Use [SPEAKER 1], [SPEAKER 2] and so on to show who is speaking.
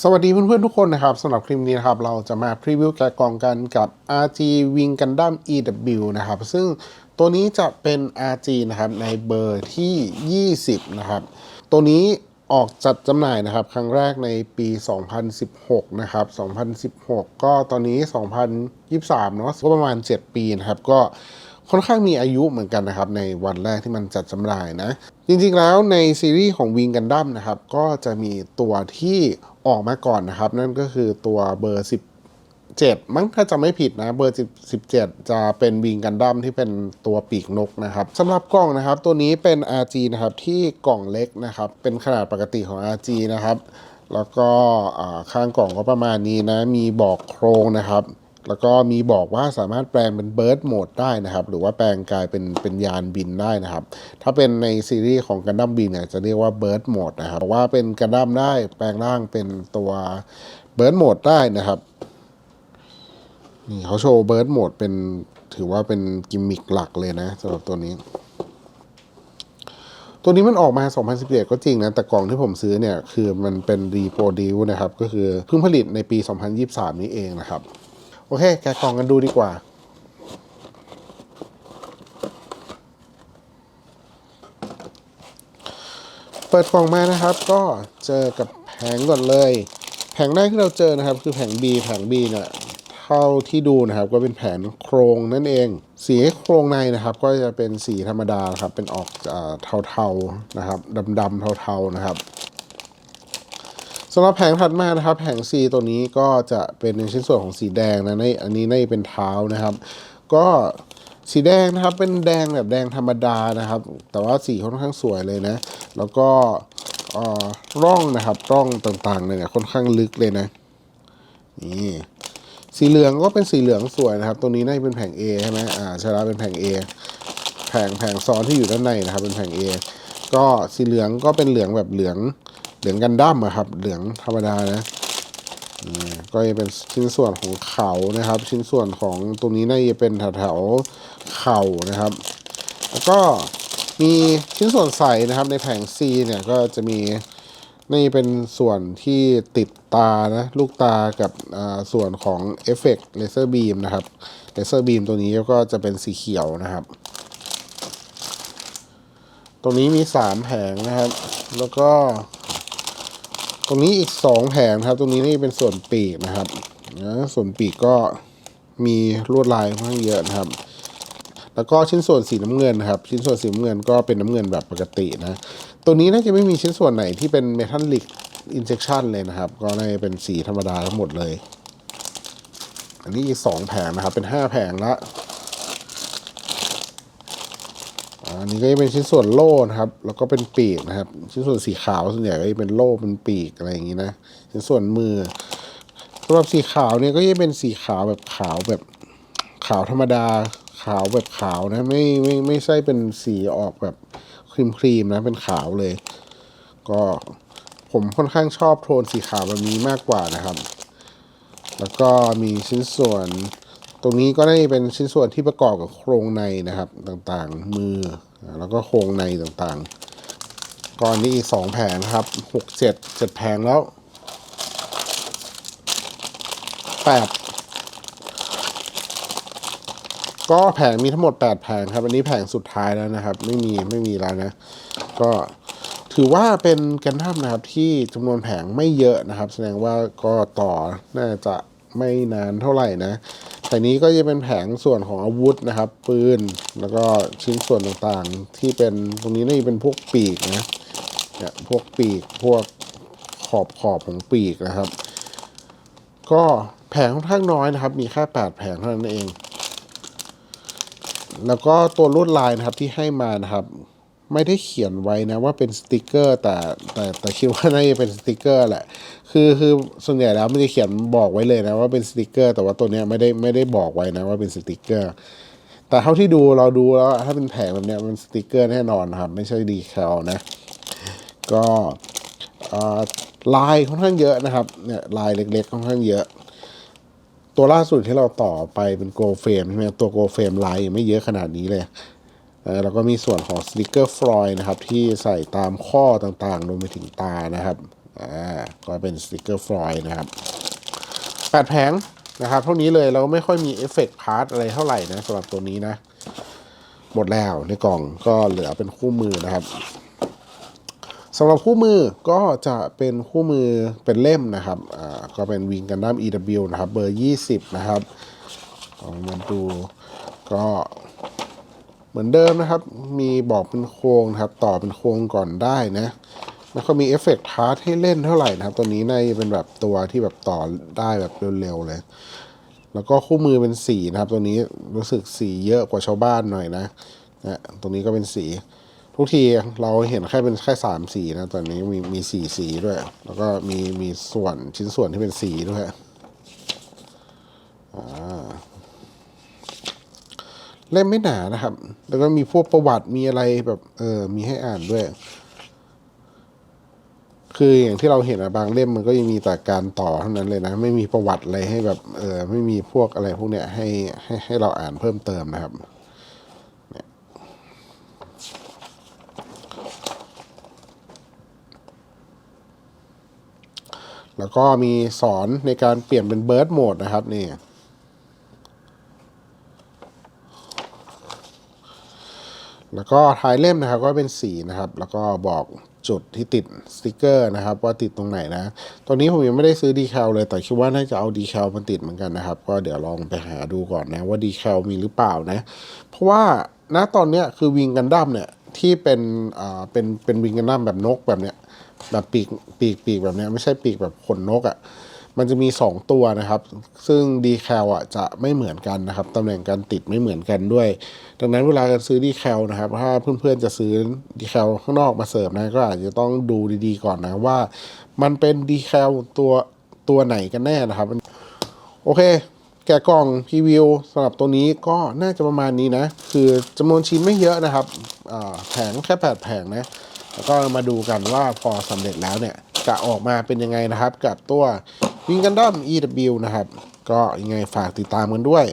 [SPEAKER 1] สวัสดีเพื่อนๆทุกคนนะครับสำหรับคลิปนี้นะครับ เราจะมาพรีวิวแกะกล่องกันกับ RG Wing Gundam EW นะครับ ซึ่งตัวนี้จะเป็น RG นะครับ ในเบอร์ที่ 20 นะครับ ตัวนี้ออกจัดจำหน่ายนะครับ ครั้งแรกในปี 2016 นะครับ 2016 ก็ตอนนี้ 2023 เนาะก็ประมาณ 7 ปีนะครับ ก็ ค่อนข้างมีอายุเหมือนกันนะครับ ในวันแรกที่มันจัดจำหน่ายนะ จริงๆแล้วในซีรีส์ของวิงกันดั้มนะครับ ก็จะมีตัวที่ออกมาก่อนนะครับ นั่นก็คือตัวเบอร์17มั้งถ้าจะไม่ผิดนะเบอร์17 จะเป็นวิงกันดั้มที่เป็นตัวปีกนกนะครับสำหรับกล่องนะครับ ตัวนี้เป็น RG นะครับที่กล่องเล็กนะครับ เป็นขนาดปกติของ RG นะครับ แล้วก็ข้างกล่องก็ประมาณนี้นะ มีบอกโครงนะครับ แล้วก็มีบอกว่าสามารถแปลงเป็นเบิร์ดโหมดได้นะครับ หรือว่าแปลงกลายเป็นเป็นยานบินได้นะครับ ถ้าเป็นในซีรีส์ของกันดั้มบินเนี่ยจะเรียกว่าเบิร์ดโหมดนะครับว่าเป็นกันดั้มได้แปลงร่างเป็นตัวเบิร์ดโหมดได้นะครับนี่เขาโชว์เบิร์ดโหมดเป็นถือว่าเป็นกิมมิคหลักเลยนะสำหรับตัวนี้ ตัวนี้มันออกมา 2017ก็จริงนะ แต่กล่องที่ผมซื้อเนี่ย คือมันเป็นรีโปรดิวนะครับ ก็คือเพิ่งผลิตในปี 2023 นี้เองนะครับ โอเค แกะกล่องกันดูดีกว่า เปิดกล่องมานะครับ ก็เจอกับแผงก่อนเลย แผงแรกที่เราเจอนะครับ คือแผง B แผง B เนี่ยเท่าที่ดูนะครับ ก็เป็นแผงโครงนั่นเอง สีโครงในนะครับ ก็จะเป็นสีธรรมดาครับ เป็นออกเทาๆนะครับดำๆเทาๆนะครับ สำหรับแผงถัดมานะครับ แผง C ตัวนี้ก็จะเป็นในชิ้นส่วนของสีแดงนะในอันนี้ในเป็นเท้านะครับ ก็สีแดงนะครับเป็นแดงแบบแดงธรรมดานะครับ แต่ว่าสีค่อนข้างสวยเลยนะ แล้วก็อ่อร่องนะครับร่องต่างๆเนี่ยค่อนข้างลึกเลยนะนี่สีเหลืองก็เป็นสีเหลืองสวยนะครับ ตัวนี้น่าจะเป็นแผง A ใช่ไหมอ่าช่แล้วเป็นแผง A แผงแผงซ้อนที่อยู่ด้านในนะครับ เป็นแผง A ก็สีเหลืองก็เป็นเหลืองแบบเหลือง เหลืองกันดั้มอะครับ เหลืองธรรมดานะก็จะเป็นชิ้นส่วนของเขานะครับ ชิ้นส่วนของตรงนี้น่าจะเป็นแถวๆเข่านะครับ แล้วก็มีชิ้นส่วนใส่นะครับ ในแผง C เนี่ยก็จะมีนี่เป็นส่วนที่ติดตานะลูกตากับส่วนของเอฟเฟกต์เลเซอร์บีมนะครับเลเซอร์บีมตัวนี้ก็จะเป็นสีเขียวนะครับ ตรงนี้มีสามแผงนะครับ แล้วก็ รงนี้อีกสองแผงนะครับ ตรงนี้นี่เป็นส่วนปีกนะครับนะส่วนปีกก็มีลวดลายค่อนข้างเยอะนะครับ แล้วก็ชิ้นส่วนสีน้ำเงินนะครับ ชิ้นส่วนสีน้ำเงินก็เป็นน้ำเงินแบบปกตินะ ตัวนี้น่าจะไม่มีชิ้นส่วนไหนที่เป็นเมทัลลิกอินเจคชันเลยนะครับ ก็น่าจะเป็นสีธรรมดาทั้งหมดเลย อันนี้อีกสองแผงนะครับ เป็นห้าแผงละอ่า อันนี้ก็จะเป็นชิ้นส่วนโล่นะครับ แล้วก็เป็นปีกนะครับ ชิ้นส่วนสีขาวส่วนใหญ่ก็จะเป็นโล่เป็นปีกอะไรอย่างนี้นะ ชิ้นส่วนมือสำหรับสีขาวเนี่ยก็จะเป็นสีขาวแบบขาวแบบขาวธรรมดา ขาวแบบขาวนะ ไม่ไม่ไม่ใช่เป็นสีออกแบบครีมครีมนะเป็นขาวเลย ก็ผมค่อนข้างชอบโทนสีขาวแบบนี้มากกว่านะครับ แล้วก็มีชิ้นส่วนตรงนี้ก็ได้เป็นชิ้นส่วนที่ประกอบกับโครงในนะครับ ต่างๆ มือ แล้วก็โครงในต่างๆก่อนนี้อีกสองแผงนครับหกเจ็ดเจ็ดแผงแล้วแปดก็แผงมีทั้งหมดแปดแผงครับ อันนี้แผงสุดท้ายแล้วนะครับ ไม่มีไม่มีแล้วนะ ก็ถือว่าเป็นกันดั้มนะครับที่จำนวนแผงไม่เยอะนะครับ แสดงว่าก็ต่อน่าจะไม่นานเท่าไหร่นะ แต่นี้ก็จะเป็นแผงส่วนของอาวุธนะครับ ปืนแล้วก็ชิ้นส่วนต่างๆ ที่เป็นตรงนี้นี่เป็นพวกปีกนะเนี่ยพวกปีกพวกขอบขอบของปีกนะครับ ก็แผงค่อนข้างน้อยนะครับ มีแค่แปดแผงเท่านั้นเอง แล้วก็ตัวลวดลายนะครับที่ให้มานะครับ ไม่ได้เขียนไว้นะว่าเป็นสติกเกอร์แต่แต่แต่คิดว่าน่าจะเป็นสติกเกอร์แหละ คือคือส่วนใหญ่แล้วมันจะเขียนบอกไว้เลยนะว่าเป็นสติกเกอร์แต่ว่าตัวเนี้ยไม่ได้ไม่ได้บอกไว้นะว่าเป็นสติกเกอร์ แต่เท่าที่ดูเราดูแล้วถ้าเป็นแผงแบบเนี้ยมันสติกเกอร์แน่นอนครับ ไม่ใช่ดีแคลนะ ก็ลายค่อนข้างเยอะนะครับเนี่ยลายเล็กๆค่อนข้างเยอะ ตัวล่าสุดที่เราต่อไปเป็นโกลเฟรมใช่ไหมตัวโกลเฟรมลายยังไม่เยอะขนาดนี้เลย แล้วก็มีส่วนของสติกเกอร์ฟลอยนะครับที่ใส่ตามข้อต่างๆรวมไปถึงตานะครับอ่าก็เป็นสติกเกอร์ฟลอยนะครับแปดแผงนะครับเท่านี้เลยเราไม่ค่อยมีเอฟเฟกต์พาร์ทอะไรเท่าไหร่นะสำหรับตัวนี้นะ หมดแล้วในกล่องก็เหลือเป็นคู่มือนะครับสำหรับคู่มือก็จะเป็นคู่มือเป็นเล่มนะครับอ่าก็เป็นวิงกันดั้ม EW นะครับเบอร์ 20 นะครับเอามาดูก็ เหมือนเดิมนะครับ มีบอกเป็นโครงนะครับ ต่อเป็นโครงก่อนได้นะแล้วก็มีเอฟเฟกต์พาร์ทให้เล่นเท่าไหร่นะครับ ตัวนี้น่าจะเป็นแบบตัวที่แบบต่อได้แบบเร็วๆเลย แล้วก็คู่มือเป็นสีนะครับ ตัวนี้รู้สึกสีเยอะกว่าชาวบ้านหน่อยนะนะตรงนี้ก็เป็นสี ทุกทีเราเห็นแค่เป็นแค่สามสีนะตอนนี้มีมีสี่สีด้วย แล้วก็มีมีส่วนชิ้นส่วนที่เป็นสีด้วยอ่า เล่มไม่หนานะครับ แล้วก็มีพวกประวัติมีอะไรแบบ เออ มีให้อ่านด้วย คืออย่างที่เราเห็นอะบางเล่มมันก็ยังมีแต่การต่อเท่านั้นเลยนะ ไม่มีประวัติอะไรให้แบบ เออ ไม่มีพวกอะไรพวกเนี้ยให้ให้ให้เราอ่านเพิ่มเติมนะครับแล้วก็มีสอนในการเปลี่ยนเป็นเบิร์ดโหมดนะครับนี่ แล้วก็ท้ายเล่มนะครับก็เป็นสีนะครับ แล้วก็บอกจุดที่ติดสติกเกอร์นะครับ ว่าติดตรงไหนนะตอนนี้ผมยังไม่ได้ซื้อดีแคลเลย แต่คิดว่าน่าจะเอาดีแคลมาติดเหมือนกันนะครับ ก็เดี๋ยวลองไปหาดูก่อนนะว่าดีแคลมีหรือเปล่านะ เพราะว่าณตอนเนี้ยคือวิงกันดั้มเนี่ยที่เป็นอ่าเป็นเป็นวิงกันดั้มแบบนกแบบเนี้ยแบบปีกปีกปีกแบบเนี้ยไม่ใช่ปีกแบบขนนกอะ่ะ มันจะมี 2 ตัวนะครับ ซึ่งดีแคลอะจะไม่เหมือนกันนะครับตำแหน่งการติดไม่เหมือนกันด้วย ดังนั้นเวลาการซื้อดีแคลนะครับ ถ้าเพื่อนๆจะซื้อดีแคลข้างนอกมาเสิร์ฟนะก็อาจจะต้องดูดีๆก่อนนะว่า มันเป็นดีแคลตัวตัวไหนกันแน่นะครับ โอเค แกะกล่องพรีวิวสำหรับตัวนี้ก็น่าจะประมาณนี้นะ คือจำนวนชิ้นไม่เยอะนะครับแผงแค่แปดแผงนะแล้วก็มาดูกันว่าพอสำเร็จแล้วเนี่ยจะออกมาเป็นยังไงนะครับ กับตัว วิงกันด้อม EW นะครับ ก็ยังไงฝากติดตามกันด้วย